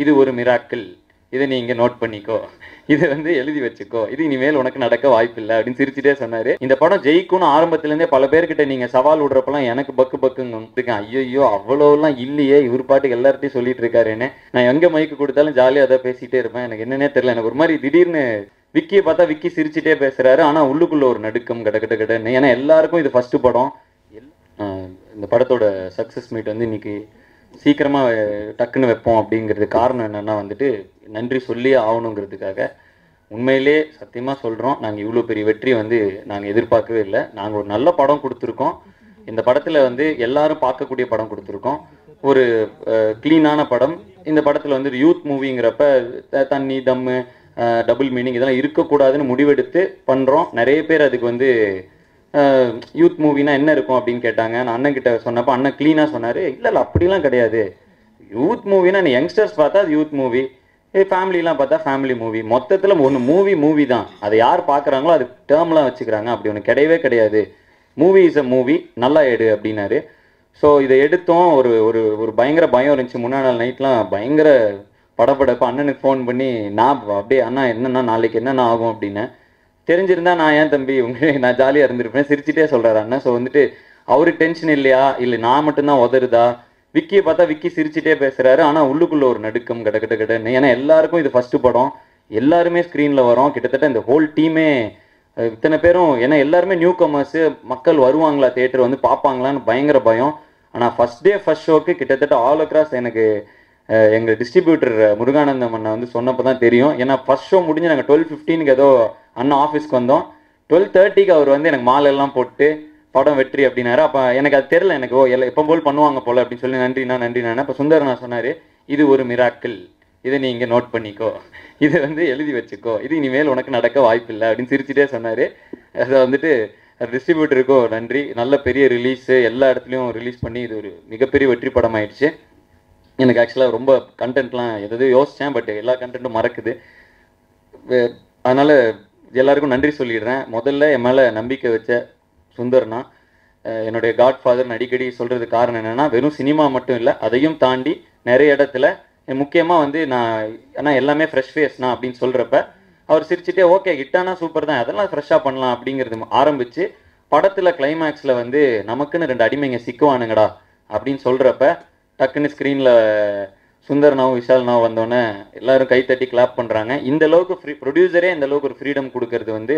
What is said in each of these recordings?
இது ஒரு மிராக்கிள் இதை நீ இங்கே நோட் பண்ணிக்கோ. இதை வந்து எழுதி வச்சுக்கோ. இது இனிமேல் உனக்கு நடக்க வாய்ப்பில்லை அப்படின்னு சிரிச்சுட்டே சொன்னாரு. இந்த படம் ஜெயிக்கும்னு ஆரம்பத்துலேருந்தே பல பேர்கிட்ட நீங்கள் சவால் விடுறப்பெல்லாம் எனக்கு பக்கு பக்குங்க இருக்கேன் ஐயோ அவ்வளோலாம் இல்லையே. இவர் பாட்டுக்கு எல்லார்ட்டையும் சொல்லிட்டு இருக்காருன்னு. நான் எங்கே மைக்கு கொடுத்தாலும் ஜாலியாக அதை பேசிகிட்டே இருப்பேன். எனக்கு என்னன்னே தெரியல. எனக்கு ஒரு மாதிரி திடீர்னு விக்கியை பார்த்தா விக்கி சிரிச்சுட்டே பேசுகிறாரு ஆனால் உள்ளுக்குள்ளே ஒரு நடுக்கம் கட கட கடன்னு ஏன்னா எல்லாருக்கும் இது ஃபஸ்ட்டு படம். இந்த படத்தோட சக்ஸஸ் மீட் வந்து இன்னைக்கு சீக்கிரமாக டக்குன்னு வைப்போம் அப்படிங்கிறது காரணம் என்னென்னா வந்துட்டு நன்றி சொல்லியே ஆகணுங்கிறதுக்காக. உண்மையிலே சத்தியமாக சொல்கிறோம் நாங்கள் இவ்வளோ பெரிய வெற்றி வந்து நாங்கள் எதிர்பார்க்கவே இல்லை. நாங்கள் ஒரு நல்ல படம் கொடுத்துருக்கோம். இந்த படத்தில் வந்து எல்லாரும் பார்க்கக்கூடிய படம் கொடுத்துருக்கோம். ஒரு க்ளீனான படம். இந்த படத்தில் வந்து யூத் மூவிங்கிறப்ப த- தண்ணி தம்மு டபுள் மீனிங் இதெல்லாம் இருக்கக்கூடாதுன்னு முடிவெடுத்து பண்ணுறோம் நிறைய பேர் அதுக்கு வந்து யூத் மூவினா என்ன இருக்கும் அப்படின்னு கேட்டாங்க. நான் அண்ணன் கிட்ட சொன்னப்போ அண்ணன் க்ளீனாக சொன்னார். இல்லை இல்லை அப்படிலாம் கிடையாது. யூத் மூவினா நீ யங்ஸ்டர்ஸ் பார்த்தா அது யூத் மூவி ஃபேமிலிலாம் பார்த்தா ஃபேமிலி மூவி மொத்தத்தில் ஒன்று மூவி மூவி தான். அதை யார் பார்க்குறாங்களோ அது டேர்ம்லாம் வச்சுக்கிறாங்க. அப்படி ஒன்று கிடையவே கிடையாது. மூவி இஸ் அ மூவி நல்லா எடு அப்படின்னாரு. ஸோ இதை எடுத்தோம். ஒரு ஒரு ஒரு பயங்கர பயம் இருந்துச்சு. முன்னாள் நாள் நைட்லாம் பயங்கர படப்படப்போ அண்ணனுக்கு ஃபோன் பண்ணி நான் அப்படியே அண்ணா என்னண்ணா நாளைக்கு என்னென்ன ஆகும்? அப்படின்னு. தெரிஞ்சிருந்தா நான் ஏன் தம்பி உங்க நான் ஜாலியாக இருந்திருப்பேன். சிரிச்சிட்டே சொல்கிறாரு அண்ணன். ஸோ வந்துட்டு அவருக்கு டென்ஷன் இல்லையா? இல்லை நான் மட்டும்தான் உதருதா விக்கியை பார்த்தா விக்கி சிரிச்சிட்டே பேசுகிறாரு ஆனால் உள்ளுக்குள்ளே ஒரு நடுக்கம் கட கட கடன்னு. ஏன்னா எல்லாருக்கும் இது ஃபஸ்ட்டு படம். எல்லாருமே ஸ்க்ரீனில் வரோம். கிட்டத்தட்ட இந்த ஹோல் டீமே இத்தனை பேரும் ஏன்னா எல்லாருமே நியூ கமர்ஸு மக்கள் வருவாங்களா? தேட்டர் வந்து பார்ப்பாங்களான்னு பயங்கர பயம். ஆனால் ஃபஸ்ட் டே ஃபஸ்ட் ஷோக்கு கிட்டத்தட்ட ஆல் அக்ராஸ் எனக்கு எங்கள் டிஸ்ட்ரிபியூட்டர் முருகானந்தம் அண்ணன் வந்து சொன்னப்போ தான் தெரியும். ஏன்னா ஃபர்ஸ்ட் ஷோ முடிஞ்சு நாங்கள் டுவெல் ஃபிஃப்டீனுக்கு ஏதோ அண்ணா ஆஃபீஸ்க்கு வந்தோம். டுவெல் தேர்ட்டிக்கு அவர் வந்து எனக்கு மாலெல்லாம் போட்டு படம் வெற்றி அப்படின்னாரு. அப்போ எனக்கு அது தெரில எனக்கு ஓ எல்லாம் எப்போ போல் பண்ணுவாங்க போல் அப்படின்னு சொல்லி நன்றிண்ணா நன்றிண்ணா அப்போ சுந்தரண்ணா சொன்னார் இது ஒரு மிராக்கிள் இதை நீ இங்கே நோட் பண்ணிக்கோ. இதை வந்து எழுதி வச்சுக்கோ. இது இனிமேல் உனக்கு நடக்க வாய்ப்பில்லை அப்படின்னு சிரிச்சுட்டே சொன்னார். அதை வந்துட்டு டிஸ்ட்ரிபியூட்டருக்கோ நன்றி. நல்ல பெரிய ரிலீஸு எல்லா இடத்துலையும் ரிலீஸ் பண்ணி இது ஒரு மிகப்பெரிய வெற்றி படம் ஆயிடுச்சு எனக்கு ஆக்சுவலாக ரொம்ப கண்டென்ட்லாம் எதாவது யோசித்தேன் பட் எல்லா கண்டென்ட்டும் மறக்குது. அதனால் எல்லாருக்கும் நன்றி சொல்லிடுறேன். முதல்ல என் மேலே நம்பிக்கை வச்ச சுந்தர்னா என்னுடைய என்னுடைய காட்ஃபாதர்னு அடிக்கடி சொல்கிறது காரணம் என்னென்னா வெறும் சினிமா மட்டும் இல்லை அதையும் தாண்டி நிறைய இடத்துல முக்கியமாக வந்து நான் ஆனால் எல்லாமே ஃப்ரெஷ் ஃபேஸ்னா அப்படின்னு சொல்கிறப்ப அவர் சிரிச்சுட்டே ஓகே ஹிட்டானா சூப்பர் தான் அதெல்லாம் ஃப்ரெஷ்ஷாக பண்ணலாம் அப்படிங்கிறது ஆரம்பித்து படத்தில் கிளைமேக்ஸில் வந்து நமக்குன்னு ரெண்டு அடிமைங்க சிக்குவானுங்கடா அப்படின்னு சொல்கிறப்ப டக்குன்னு ஸ்க்ரீனில் சுந்தர்னாவும் விஷால்னாவும் வந்தோடனே எல்லாரும் கை தட்டி கிளாப் பண்ணுறாங்க இந்த அளவுக்கு ஃப்ரீ ப்ரொடியூசரே இந்த அளவுக்கு ஒரு ஃப்ரீடம் கொடுக்கறது வந்து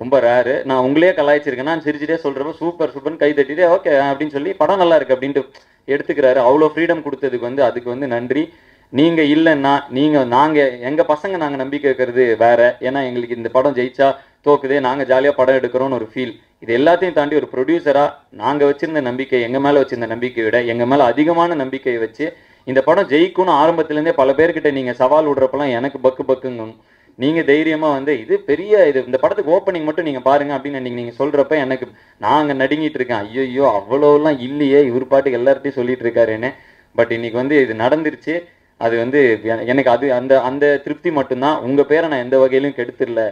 ரொம்ப ரேரு நான் உங்களே கலாய்ச்சிருக்கேன். நான் சிரிச்சிட்டே சொல்கிறப்ப சூப்பர் சூப்பர்னு கை தட்டிட்டு ஓகே அப்படின்னு சொல்லி படம் நல்லா இருக்கு அப்படின்ட்டு எடுத்துக்கிறாரு. அவ்வளோ ஃப்ரீடம் கொடுத்ததுக்கு வந்து அதுக்கு வந்து நன்றி. நீங்கள் இல்லைன்னா நீங்கள் நாங்கள் எங்கள் பசங்க நாங்கள் நம்பிக்கை இருக்கிறது வேற. ஏன்னா எங்களுக்கு இந்த படம் ஜெயிச்சா தோக்குதே நாங்கள் ஜாலியாக படம் எடுக்கிறோம்னு ஒரு ஃபீல் இது எல்லாத்தையும் தாண்டி ஒரு ப்ரொடியூசராக நாங்கள் வச்சுருந்த நம்பிக்கை எங்கள் மேலே வச்சுருந்த நம்பிக்கையை விட எங்கள் மேலே அதிகமான நம்பிக்கையை வச்சு இந்த படம் ஜெயிக்கும்னு ஆரம்பத்துலேருந்தே பல பேர்கிட்ட நீங்கள் சவால் விடுறப்பெல்லாம் எனக்கு பக்கு பக்குங்கும். நீங்கள் தைரியமாக வந்து இது பெரிய இது இந்த படத்துக்கு ஓப்பனிங் மட்டும் நீங்கள் பாருங்க அப்படின்னு நீங்கள் நீங்கள் சொல்கிறப்ப எனக்கு நாங்க நடுங்கிட்டு இருக்கேன். ஐயோ அவ்வளோலாம் இல்லையே இவர் பாட்டுக்கு எல்லார்ட்டையும் சொல்லிட்டு இருக்காருன்னு. பட் இன்னைக்கு வந்து இது நடந்துருச்சு. அது வந்து எனக்கு அது அந்த அந்த திருப்தி மட்டும்தான். உங்கள் பேரை நான் எந்த வகையிலும் கெடுத்துடல.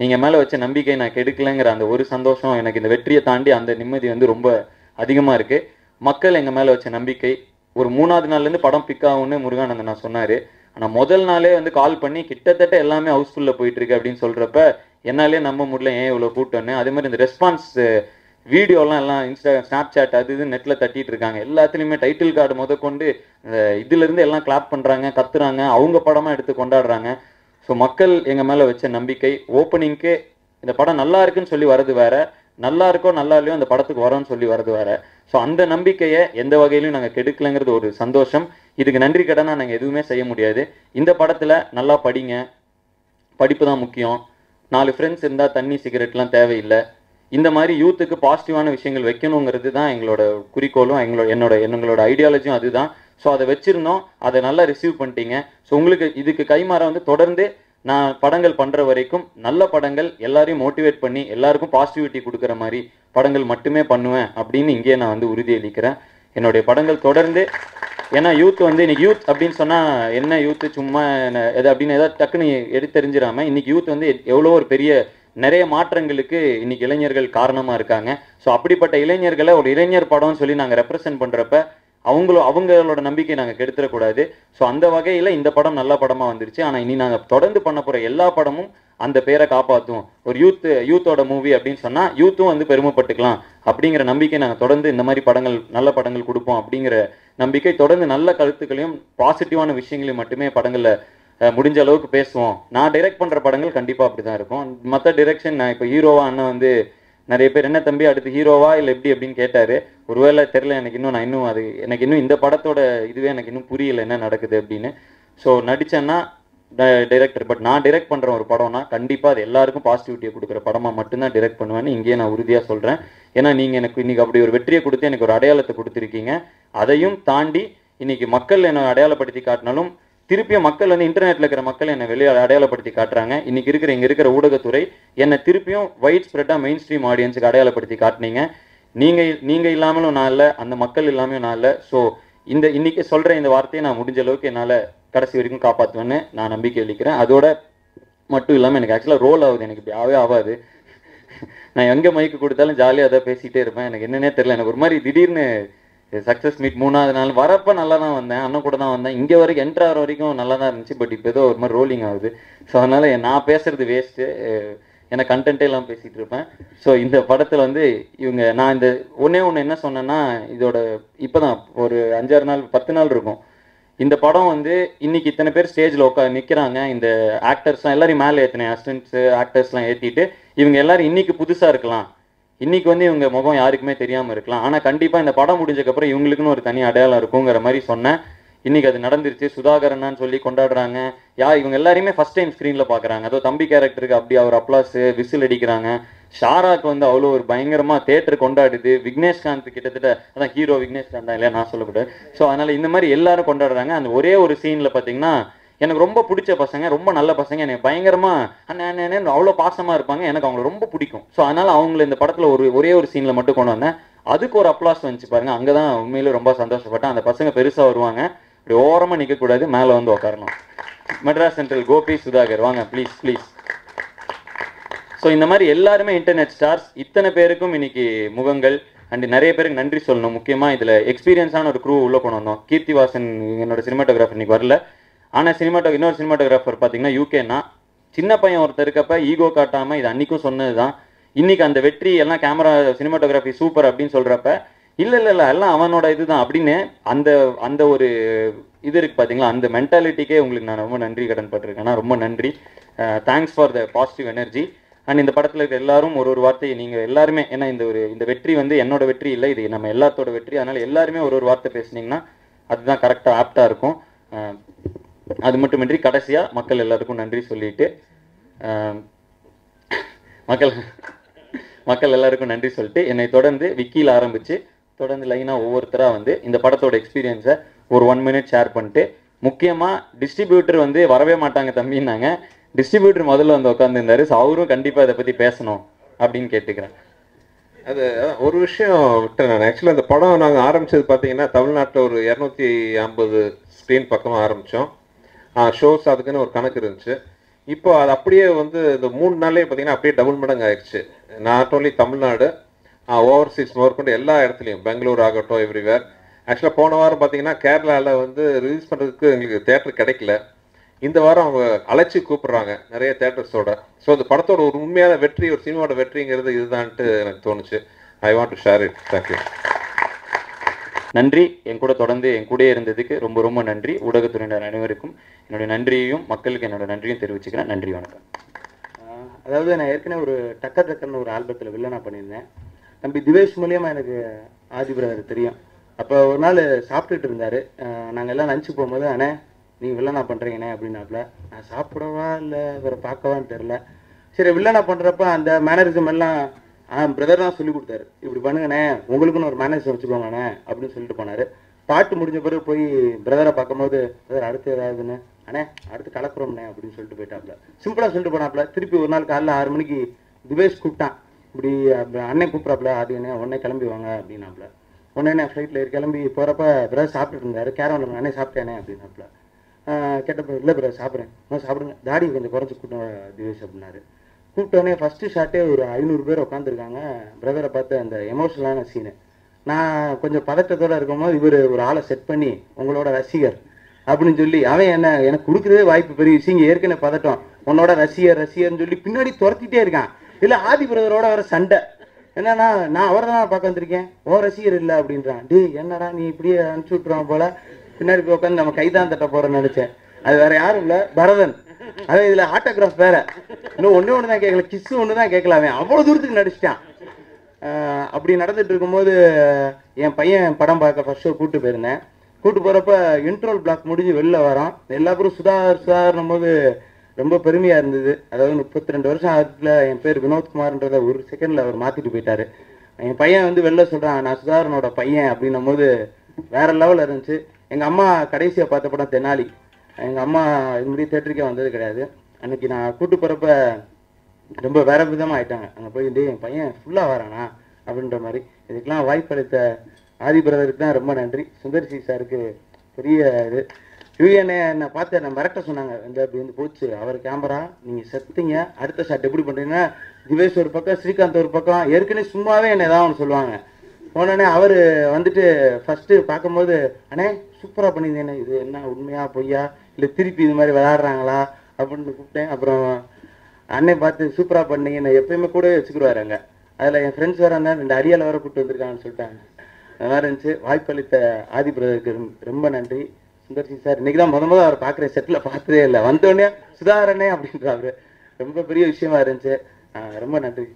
நீங்கள் மேலே வச்ச நம்பிக்கை நான் கெடுக்கலைங்கிற அந்த ஒரு சந்தோஷம் எனக்கு இந்த வெற்றியை தாண்டி அந்த நிம்மதி வந்து ரொம்ப அதிகமாக இருக்குது மக்கள் எங்கள் மேலே வச்ச நம்பிக்கை ஒரு மூணாவது நாள்லேருந்து படம் பிக் ஆகும்னு முருகானந்தன் நான் சொன்னார். ஆனால் முதல் நாளே வந்து கால் பண்ணி கிட்டத்தட்ட எல்லாமே ஹவுஸ்ஃபுல்லில் போயிட்டுருக்கு அப்படின்னு சொல்கிறப்ப என்னாலே நம்ப முடியல ஏன் இவ்வளோ கூட்டம்னு? அதே மாதிரி இந்த ரெஸ்பான்ஸ் வீடியோலாம் எல்லாம் இன்ஸ்டா ஸ்னாப் சாட் அது இது நெட்டில் தட்டிட்டு இருக்காங்க. எல்லாத்துலேயுமே டைட்டில் கார்டு முத கொண்டு இதுலேருந்து எல்லாம் கிளாப் பண்ணுறாங்க கத்துறாங்க அவங்க படமாக எடுத்து கொண்டாடுறாங்க. ஸோ மக்கள் எங்கள் மேலே வச்ச நம்பிக்கை ஓப்பனிங்க்கு இந்த படம் நல்லா இருக்குன்னு சொல்லி வர்றது வேற நல்லா இருக்கோ நல்லா இல்லையோ அந்த படத்துக்கு வரோம்னு சொல்லி வர்றது வேற. ஸோ அந்த நம்பிக்கையை எந்த வகையிலும் நாங்கள் கெடுக்கலைங்கிறது ஒரு சந்தோஷம். இதுக்கு நன்றி கடனாக நாங்கள் எதுவுமே செய்ய முடியாது. இந்த படத்தில் நல்லா படிங்க. படிப்பு தான் முக்கியம். நாலு ஃப்ரெண்ட்ஸ் இருந்தால் தண்ணி சிகரெட்லாம் தேவையில்லை. இந்த மாதிரி யூத்துக்கு பாசிட்டிவான விஷயங்கள் வைக்கணுங்கிறது தான் எங்களோட குறிக்கோளும் எங்களோட என்னோட எங்களோட ஐடியாலஜியும் அதுதான். ஸோ அதை வச்சுருந்தோம். அதை நல்லா ரிசீவ் பண்ணிட்டீங்க. ஸோ உங்களுக்கு இதுக்கு கைமாற வந்து தொடர்ந்து நான் படங்கள் பண்ணுற வரைக்கும் நல்ல படங்கள் எல்லாரையும் மோட்டிவேட் பண்ணி எல்லாருக்கும் பாசிட்டிவிட்டி கொடுக்குற மாதிரி படங்கள் மட்டுமே பண்ணுவேன் அப்படின்னு இங்கேயே நான் வந்து உறுதியளிக்கிறேன் என்னுடைய படங்கள் தொடர்ந்து ஏன்னா யூத் வந்து இன்னைக்கு யூத் அப்படின்னு சொன்னால் என்ன யூத்து சும்மா என்ன- எது அப்படின்னு ஏதாவது டக்குன்னு எடுத்தெரிஞ்சிடாம இன்னைக்கு யூத் வந்து எவ்வளோ ஒரு பெரிய நிறைய மாற்றங்களுக்கு இன்னைக்கு இளைஞர்கள் காரணமாக இருக்காங்க. ஸோ அப்படிப்பட்ட இளைஞர்களை ஒரு இளைஞர் படம்னு சொல்லி நாங்கள் ரெப்ரசன்ட் பண்ணுறப்ப அவங்களும் அவங்களோட நம்பிக்கை நாங்கள் கெடுத்துடக்கூடாது. ஸோ அந்த வகையில் இந்த படம் நல்ல படமாக வந்துருச்சு. ஆனால் இனி நாங்கள் தொடர்ந்து பண்ண போகிற எல்லா படமும் அந்த பேரை காப்பாற்றும் ஒரு யூத் யூத்தோட மூவி அப்படின்னு சொன்னால் யூத்தும் வந்து பெருமைப்பட்டுக்கலாம் அப்படிங்கிற நம்பிக்கை நாங்கள் தொடர்ந்து இந்த மாதிரி படங்கள் நல்ல படங்கள் கொடுப்போம் அப்படிங்கிற நம்பிக்கை தொடர்ந்து நல்ல கருத்துக்களையும் பாசிட்டிவான விஷயங்களையும் மட்டுமே படங்களில் முடிஞ்ச அளவுக்கு பேசுவோம். நான் டைரக்ட் பண்ணுற படங்கள் கண்டிப்பாக அப்படி தான் இருக்கும். மற்ற டிரெக்ஷன் நான் இப்போ ஹீரோவாக அண்ணன் வந்து நிறைய பேர் என்ன தம்பி அடுத்து ஹீரோவா இல்லை எப்படி? அப்படின்னு கேட்டாரு. ஒருவேளை தெரில எனக்கு இன்னும் நான் இன்னும் அது எனக்கு இன்னும் இந்த படத்தோட இதுவே எனக்கு இன்னும் புரியல என்ன நடக்குது அப்படின்னு. ஸோ நடித்தேன்னா டைரக்டர் பட் நான் டைரக்ட் பண்ணுற ஒரு படம்னா கண்டிப்பாக அது எல்லாருக்கும் பாசிட்டிவிட்டியை கொடுக்குற படமாக மட்டும்தான் டைரக்ட் பண்ணுவேன்னு இங்கேயே நான் உறுதியாக சொல்கிறேன் ஏன்னா நீங்கள் எனக்கு இன்றைக்கி அப்படி ஒரு வெற்றியை கொடுத்து எனக்கு ஒரு அடையாளத்தை கொடுத்துருக்கீங்க. அதையும் தாண்டி இன்றைக்கி மக்கள் என்னை அடையாளப்படுத்தி காட்டினாலும் திருப்பியும் மக்கள் வந்து இன்டர்நெட்டில் இருக்கிற மக்கள் என்னை வெளியே அடையாளப்படுத்தி காட்டுறாங்க. இன்றைக்கி இருக்கிற இங்கே இருக்கிற ஊடகத்துறை என்னை திருப்பியும் ஒயிட் ஸ்ப்ரெட்டாக மெயின் ஸ்ட்ரீம் ஆடியன்ஸுக்கு அடையாளப்படுத்தி காட்டினீங்க. நீங்கள் நீங்கள் இல்லாமலும் நான் இல்லை அந்த மக்கள் இல்லாமையும் நான் இல்லை. ஸோ இந்த இன்றைக்கி சொல்கிற இந்த வார்த்தையை நான் முடிஞ்ச அளவுக்கு என்னால் கடைசி வரைக்கும் காப்பாற்றுவேன்னு நான் நம்பிக்கை அளிக்கிறேன். அதோட மட்டும் இல்லாமல் எனக்கு ஆக்சுவலாக ரோல் ஆகுது. எனக்கு இப்படி ஆகவே ஆகாது. நான் எங்கே மைக்கு கொடுத்தாலும் ஜாலியாக அதை பேசிகிட்டே இருப்பேன். எனக்கு என்னன்னே தெரில எனக்கு ஒரு மாதிரி திடீர்னு சக்ஸஸ் மீட் மூணாவது நாள். வரப்போ நல்லா தான் வந்தேன். அண்ணன் கூட தான் வந்தேன். இங்கே வரைக்கும் என்ட்ரு ஆகிற வரைக்கும் நல்லா தான் இருந்துச்சு. பட் இப்போ ஏதோ ஒரு மாதிரி ரோலிங் ஆகுது. ஸோ அதனால் நான் பேசுறது வேஸ்ட்டு ஏன்னா கண்டென்ட்டே எல்லாம் பேசிகிட்டு இருப்பேன். ஸோ இந்த படத்தில் வந்து இவங்க நான் இந்த ஒன்றே ஒன்று என்ன சொன்னேன்னா இதோட இப்போ தான் ஒரு அஞ்சாறு நாள் பத்து நாள் இருக்கும். இந்த படம் வந்து இன்னைக்கு இத்தனை பேர் ஸ்டேஜில் உட்கா நிற்கிறாங்க இந்த ஆக்டர்ஸ்லாம் எல்லாரையும் மேலே ஏற்றினேன் அசிஸ்டன்ட்ஸு ஆக்டர்ஸ்லாம் ஏற்றிட்டு இவங்க எல்லாரும் இன்னைக்கு புதுசாக இருக்கலாம். இன்னைக்கு வந்து இவங்க முகம் யாருக்குமே தெரியாமல் இருக்கலாம். ஆனால் கண்டிப்பாக இந்த படம் முடிஞ்சக்கப்புறம் இவங்களுக்குன்னு ஒரு தனி அடையாளம் இருக்குங்கிற மாதிரி சொன்னேன். இன்னைக்கு அது நடந்துருச்சு. சுதாகரனான்னு சொல்லி கொண்டாடுறாங்க. யா இவங்க எல்லாரையுமே ஃபர்ஸ்ட் டைம் ஸ்க்ரீனில் பார்க்குறாங்க அதோ தம்பி கேரக்டருக்கு அப்படி அவர் அப்ளாஸ் விசில் அடிக்கிறாங்க. ஷாராக்கு வந்து அவ்வளோ ஒரு பயங்கரமா தேட்டர் கொண்டாடுது. விக்னேஷ்காந்த் கிட்டத்தட்ட அதான் ஹீரோ விக்னேஷ்காந்த் தான் இல்லையா? நான் சொல்லக்கூடாது ஸோ அதனால இந்த மாதிரி எல்லாரும் கொண்டாடுறாங்க. அந்த ஒரே ஒரு சீன்ல பார்த்தீங்கன்னா எனக்கு ரொம்ப பிடிச்ச பசங்க ரொம்ப நல்ல பசங்க. எனக்கு பயங்கரமா அண்ணன் அவ்வளோ பாசமா இருப்பாங்க. எனக்கு அவங்கள ரொம்ப பிடிக்கும். ஸோ அதனால அவங்கள இந்த படத்தில் ஒரு ஒரே ஒரு சீனில் மட்டும் கொண்டு வந்தேன். அதுக்கு ஒரு அப்ளாஸ் வந்துச்சு பாருங்க. அங்கே தான் உண்மையில ரொம்ப சந்தோஷப்பட்டேன். அந்த பசங்க பெருசாக வருவாங்க. இப்படி ஓரமாக நிற்கக்கூடாது மேலே வந்து உட்காரணும் மெட்ராஸ் சென்ட்ரல் கோபி சுதாகர். வாங்க ப்ளீஸ் ப்ளீஸ் ஸோ இந்த மாதிரி எல்லாருமே இன்டர்நெட் ஸ்டார்ஸ் இத்தனை பேருக்கும் இன்னைக்கு முகங்கள். அண்ட் நிறைய பேருக்கு நன்றி சொல்லணும். முக்கியமாக இதில் எக்ஸ்பீரியன்ஸான ஒரு க்ரூ உள்ளே கொண்டு வந்தோம். கீர்த்திவாசன் என்னோட சினிமாட்டோகிராஃபர் இன்னைக்கு வரல. ஆனால் சினிமாட்டோ இன்னொரு சினிமாட்டோகிராஃபர் பார்த்தீங்கன்னா யூகேனா சின்ன பையன் ஒருத்தர் இருக்கப்ப ஈகோ காட்டாமல் இது அன்னைக்கும் சொன்னது தான் இன்னைக்கு அந்த வெற்றி எல்லாம் கேமரா சினிமாட்டோகிராஃபி சூப்பர் அப்படின்னு சொல்கிறப்ப இல்லை இல்லை இல்லை எல்லாம் அவனோட இதுதான் அப்படின்னு அந்த அந்த ஒரு இது இருக்கு பார்த்தீங்களா அந்த மென்டாலிட்டிக்கே உங்களுக்கு நான் ரொம்ப நன்றி கடன் பட்டிருக்கேன். ரொம்ப நன்றி. Thanks for the positive energy and இந்த படத்தில் இருக்க எல்லாரும் ஒரு ஒரு வார்த்தையை நீங்கள் எல்லாருமே ஏன்னா இந்த ஒரு இந்த வெற்றி வந்து என்னோட வெற்றி இல்லை இது நம்ம எல்லாத்தோட வெற்றி. அதனால் எல்லாருமே ஒரு ஒரு வார்த்தை பேசுனீங்கன்னா அதுதான் கரெக்டாக ஆப்டாக இருக்கும். அது மட்டுமின்றி கடைசியாக மக்கள் எல்லாருக்கும் நன்றி சொல்லிட்டு மக்கள் மக்கள் எல்லாருக்கும் நன்றி சொல்லிட்டு என்னை தொடர்ந்து விக்கியில் ஆரம்பித்து தொடர்ந்து லைனாக ஒவ்வொருத்தராக வந்து இந்த படத்தோட எக்ஸ்பீரியன்ஸை ஒரு ஒன் மினிட் ஷேர் பண்ணிட்டு முக்கியமாக டிஸ்ட்ரிபியூட்டர் வந்து வரவே மாட்டாங்க தம்பின்னாங்க. டிஸ்ட்ரிபியூட்டர் முதல்ல வந்து உட்காந்துருந்தாரு ஸோ அவரும் கண்டிப்பாக இதை பற்றி பேசணும் அப்படின்னு கேட்டுக்கிறேன். அது ஒரு விஷயம் விட்டேன் நான். ஆக்சுவலாக அந்த படம் நாங்கள் ஆரம்பிச்சது பார்த்தீங்கன்னா தமிழ்நாட்டில் ஒரு இரநூத்தி ஐம்பது ஸ்க்ரீன் பக்கமாக ஆரம்பித்தோம் ஷோஸ் அதுக்குன்னு ஒரு கணக்கு இருந்துச்சு. இப்போ அது அப்படியே வந்து இந்த மூணு நாள்லேயே பார்த்தீங்கன்னா அப்படியே டபுள் மடங்கு ஆயிடுச்சு. நாட் ஓன்லி தமிழ்நாடு ஓவர்சீஸ் முதற்கொண்டு எல்லா இடத்துலையும் பெங்களூர் ஆகட்டும் எவ்ரிவேர் ஆக்சுவலாக போன வாரம் பார்த்தீங்கன்னா கேரளாவில் வந்து ரிலீஸ் பண்ணுறதுக்கு எங்களுக்கு தேட்டர் கிடைக்கல. இந்த வாரம் அவங்க அழைச்சி கூப்பிடுறாங்க நிறைய தேட்டர்ஸோட ஸோ இந்த படத்தோட ஒரு உண்மையான வெற்றி ஒரு சினிமாவோட வெற்றிங்கிறது இதுதான்ட்டு எனக்கு தோணுச்சு. I want to share it thank you நன்றி. என் கூட தொடர்ந்து என் கூட இருந்ததுக்கு ரொம்ப ரொம்ப நன்றி. ஊடகத்துறையினர் அனைவருக்கும் என்னுடைய நன்றியையும் மக்களுக்கு என்னோட நன்றியும் தெரிவிச்சுக்கிறேன். நன்றி வணக்கம். அதாவது நான் ஏற்கனவே ஒரு டக்க டக்கர்னு ஒரு ஆல்பத்தில் வில்லனா பண்ணியிருந்தேன். தம்பி திவேஷ் மூலியமா எனக்கு ஆதி பிரதர் தெரியும். அப்போ ஒரு நாள் சாப்பிட்டுட்டு இருந்தாரு. நாங்கள் எல்லாம் லஞ்சு போகும்போது அண்ணே நீ வில்லனா பண்ணுறீங்கண்ணே அப்படின்னாப்புல. நான் சாப்பிடவா இல்லை இவரை பார்க்கவான்னு தெரில சரி வில்லனா பண்ணுறப்ப அந்த மேனரிசம் எல்லாம் பிரதர் தான் சொல்லி கொடுத்தாரு. இப்படி பண்ணுங்கண்ணே உங்களுக்குன்னு ஒரு மேனேஜர் வச்சுக்கோங்கண்ணே அப்படின்னு சொல்லிட்டு போனாரு. பாட்டு முடிஞ்ச பிறகு போய் பிரதரை பார்க்கும்போது பிரதர் அடுத்து ஏதாவதுன்னு? அண்ணே அடுத்து கலக்குறோம்ண்ணே அப்படின்னு சொல்லிட்டு போயிட்டாப்ல. சிம்பிளா சொல்லிட்டு போனாப்ல. திருப்பி ஒரு நாள் காலைல ஆறு மணிக்கு திவேஷ் கூப்பிட்டான். இப்படி அண்ணன் கூப்பிட்றாப்ல அது என்ன? உடனே கிளம்பி வாங்க அப்படின்னாப்ல. உடனே ஃப்ளைட்டில் ஏறி கிளம்பி போகிறப்ப பிரதர் சாப்பிட்டுட்டு இருந்தாரு. கேரம் அண்ணே சாப்பிட்டேனே அப்படின்னாப்ல. கேட்டப்ப இல்லை பிரதர் சாப்பிட்றேன். நான் சாப்பிடுங்க. தாடி கொஞ்சம் குறைச்சி கூட்டம் திவேஷ் அப்படின்னாரு. கூப்பிட்டோடனே ஃபஸ்ட்டு ஷாட்டே ஒரு ஐநூறு பேர் உட்காந்துருக்காங்க பிரதரை பார்த்து அந்த எமோஷனலான சீனு நான் கொஞ்சம் பதட்டத்தோட இருக்கும்போது இவர் ஒரு ஆளை செட் பண்ணி உங்களோட ரசிகர். அப்படின்னு சொல்லி அவன் என்ன எனக்கு கொடுக்குறதே வாய்ப்பு பெரிய விஷயம். ஏற்கனவே பதட்டம். உன்னோட ரசிகர் ரசிகர்னு சொல்லி பின்னாடி துரத்திட்டே இருக்கான். இல்லை ஆதி பிரதரோட வர சண்டை. என்னன்னா நான் அவரை தான் பார்க்க வந்திருக்கேன். ஓ ரசிகர் இல்லை. அப்படின்றான். டி என்னடா நீ இப்படியே அனுப்பிச்சு விட்டுருவான் போல? பின்னாடி போய் உட்காந்து நம்ம கைதான் தட்ட போறோம்னு நினைச்சேன். அது வேற யாரும் இல்லை. பரதன். அதான் இதுல ஆட்டோகிராஃப் வேற. இன்னும் ஒன்று ஒன்று தான் கேட்கல கிஸ் ஒன்று தான் கேட்கலாமே அவ்வளோ அவ்வளவு தூரத்துக்கு நடிச்சிட்டான். ஆஹ் அப்படி நடந்துட்டு இருக்கும்போது என் பையன் படம் பார்க்க ஃபர்ஸ்ட் ஷோ கூட்டு போயிருந்தேன். கூட்டு போறப்ப இன்ட்ரோல் பிளாக் முடிஞ்சு வெளில வரோம் எல்லா சுதார் சுதாகர் போது ரொம்ப பெருமையா இருந்தது. அதாவது முப்பத்தி ரெண்டு வருஷம் ஆகத்தில் என் பேர் வினோத்குமார்ன்றத ஒரு செகண்ட்ல அவர் மாத்திட்டு போயிட்டாரு. என் பையன் வந்து வெளில சொல்றான் நான் சுதாகரனோட பையன் அப்படின்னும் போது வேற லெவலில் இருந்துச்சு. எங்க அம்மா கடைசியா பார்த்த படம் தெனாலி. எங்கள் அம்மா இது முடி தேட்டருக்கே வந்தது கிடையாது. அன்னைக்கு நான் கூட்டு போகிறப்ப ரொம்ப வேற விதமாக ஆயிட்டாங்க. அங்கே போய் என் பையன் ஃபுல்லாக வரானா? அப்படின்ற மாதிரி. இதுக்கெல்லாம் வாய்ப்பளித்த ஆதி பிரதருக்கு தான் ரொம்ப நன்றி. சுந்தர்சி சாருக்கு பெரிய இது. யூஎன்ஏ என்னை பார்த்து என்னை மிரட்ட சொன்னாங்க. இந்த அப்படி வந்து போச்சு. அவர் கேமரா நீங்கள் செத்துங்க அடுத்த ஷாட் எப்படி பண்ணுறீங்கன்னா திவேஷ் ஒரு பக்கம் ஸ்ரீகாந்த் ஒரு பக்கம். ஏற்கனவே சும்மாவே என்னை ஏதாவது ஒன்று சொல்லுவாங்க. போனோடனே அவர் வந்துட்டு ஃபஸ்ட்டு பார்க்கும்போது அண்ணே சூப்பராக பண்ணியிருந்தேன் இது என்ன உண்மையா பொய்யா? இல்லை திருப்பி இது மாதிரி விளையாடுறாங்களா? அப்படின்னு கூப்பிட்டேன். அப்புறம் அண்ணன் பார்த்து சூப்பராக பண்ணீங்க நான் எப்பயுமே கூட வச்சுக்கிடுவாரு அங்கே. அதில் என் ஃப்ரெண்ட்ஸ் வர இருந்தால் ரெண்டு அரியால வேறு கூப்பிட்டு வந்திருக்காங்கன்னு சொல்லிட்டாங்க. அது மாதிரி இருந்துச்சு. வாய்ப்பளித்த ஆதி பிரதருக்கு ரொம்ப- நன்றி. சுந்தர் சிங் சார் இன்னைக்கு தான் முத முதல் அவர் பார்க்குறேன். செட்டில் பார்த்ததே இல்லை. வந்தோடனே சுதாகரனே அப்படின்றாரு ரொம்ப பெரிய விஷயமா இருந்துச்சு. ரொம்ப நன்றி.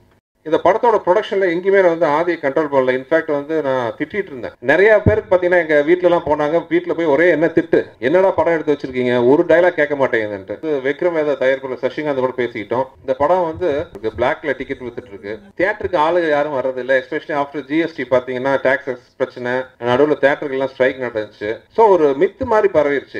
இந்த படத்தோட ப்ரொடக்ஷன்ல எங்கேயுமே நான் வந்து ஆதியை கண்ட்ரோல் பண்ணல. இன்ஃபேக்ட் வந்து நான் திட்டிட்டு இருந்தேன். நிறைய பேருக்கு பாத்தீங்கன்னா எங்க வீட்ல எல்லாம் போனாங்க. வீட்டில் போய் ஒரே என்ன திட்டு? என்னடா படம் எடுத்து வச்சிருக்கீங்க? ஒரு டைலாக் கேட்க மாட்டேங்குதுன்ட்டு. விக்ரம் வேதா தயாரிப்புல சசிகாந்த் கூட பேசிக்கிட்டோம். இந்த படம் வந்து பிளாக்ல டிக்கெட் வித்துட்டு இருக்கு. தியேட்டருக்கு ஆளுங்க யாரும் வர்றது இல்லை எஸ்பெஷலி ஆஃப்டர் ஜிஎஸ்டி பாத்தீங்கன்னா டாக்ஸஸ் பிரச்சனை நடுவில் தியேட்டருக்கு எல்லாம் ஸ்ட்ரைக் நடந்துச்சு. ஸோ ஒரு மித்து மாதிரி பரவிருச்சு.